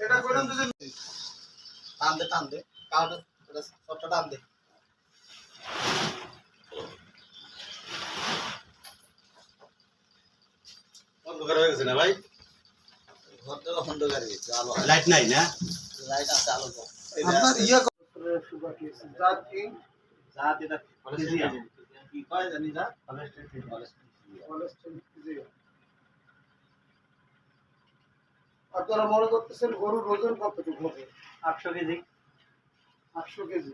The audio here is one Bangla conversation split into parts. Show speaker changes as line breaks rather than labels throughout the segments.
এটা করলাম তো যে
টান দে টান দে কাউটা সবটা টান দে
অন্ধকার হয়ে গেছে না ভাই
ঘর তো অন্ধকার হয়েছে আলো
লাইট নাই না
লাইট আছে আলো কম
আপনার ইয়ে সুগার কেস জাত কি
জাত এটা কি কয় জানি যা
কোলেস্টেরল ফিজিও। আপনারা মনে করতেছেন গরুর ওজন কতটুকু হবে?
আটশো কেজি।
আটশো কেজি।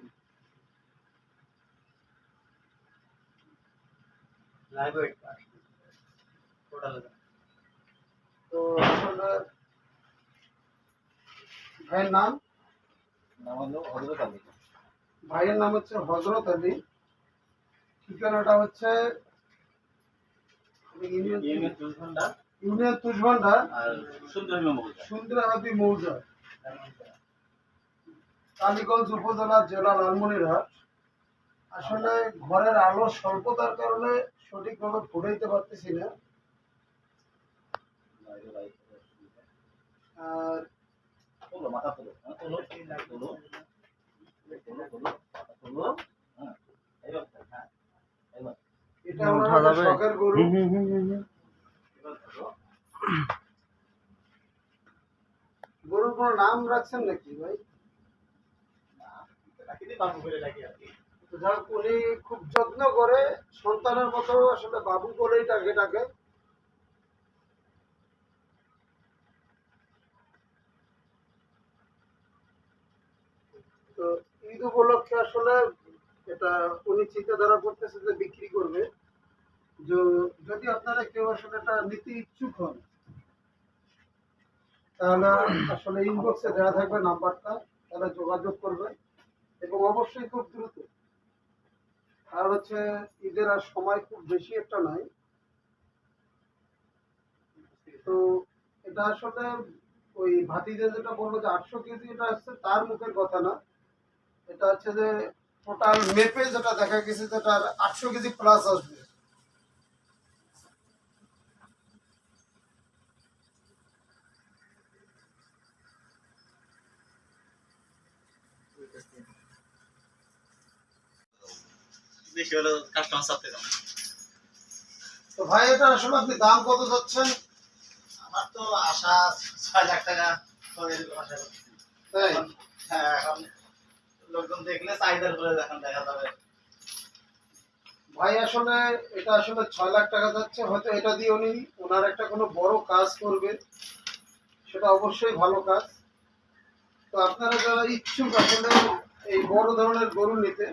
তো আসলে ভাইয়ের নাম?
নাম হলো হজরত আলী।
ভাইয়ের নাম হচ্ছে হজরত আলী। ঠিকানাটা হচ্ছে ইউনিয়ন
ঘণ্টা
ইউনিয়ন তুষভান্ডার
আর সুন্দর মেমোরিয়া
সুন্দরাহাটি মৌজা। কালীগঞ্জ উপজেলা জেলা লালমনিরহাট। আসলে ঘরের আলো স্বল্পতার কারণে সঠিকভাবে ফুটাইতে পারতেছি না। আর
মাথা তোলো। হ্যাঁ, তোলো তোলো
এটা আমার শখের গরু। গরুর নাম রাখছেন নাকি ভাই? উনি খুব যত্ন করে সন্তানের মতো আসলে বাবু বলেই ডাকে ডাকে। তো ঈদ উপলক্ষে আসলে এটা উনি চিন্তাধারা করতেছে যে বিক্রি করবে। যদি আপনারা কেউ আসলে এটা নিতে ইচ্ছুক হন তাহলে আসলে ইনবক্সে দেওয়া থাকবে নাম্বারটা তাহলে যোগাযোগ করবে এবং অবশ্যই খুব দ্রুত। আর হচ্ছে ঈদের আর সময় খুব বেশি একটা নাই। তো এটা আসলে ওই ভাতিজা যেটা বলল যে আটশো কেজি এটা হচ্ছে তার মুখের কথা না। এটা হচ্ছে যে টোটাল মেপে যেটা দেখা গেছে যেটা আটশো কেজি প্লাস আসবে।
বেশি হলো কাস্টমার সাথে যাবে
তো ভাই এটা আসলে আপনি দাম কত যাচ্ছেন
আমার তো আশা ছয় লাখ টাকা করে এরকম আশা করছি।
তাই?
হ্যাঁ এখন লোকজন দেখলে চাহিদার করে এখন দেখা যাবে।
ভাই আসলে এটা আসলে ছয় লাখ টাকা যাচ্ছে হয়তো এটা দিয়ে উনি ওনার একটা কোনো বড় কাজ করবে সেটা অবশ্যই ভালো কাজ। তো আপনারা যারা ইচ্ছুক আসলে এই বড় ধরনের গরু নিতে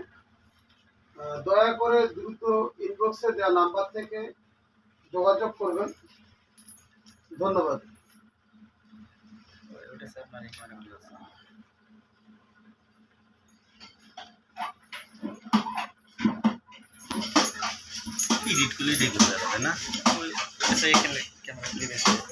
দয়া করে দ্রুত ইনবক্সে দেওয়া নাম্বার থেকে যোগাযোগ করবেন। ধন্যবাদ।
এডিট করলে দেখতে যাবে না? এখানে ক্যামেরা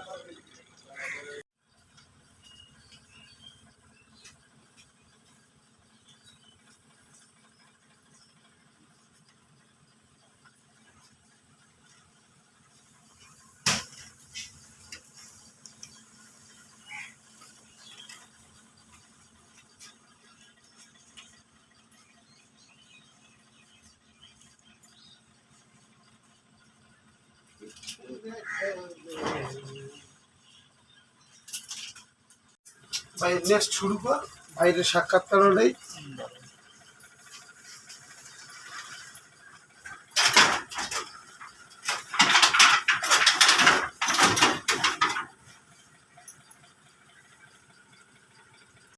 ভাই নেক্সট শুরু কর ভাইয়ের সাক্ষাৎকার নেই।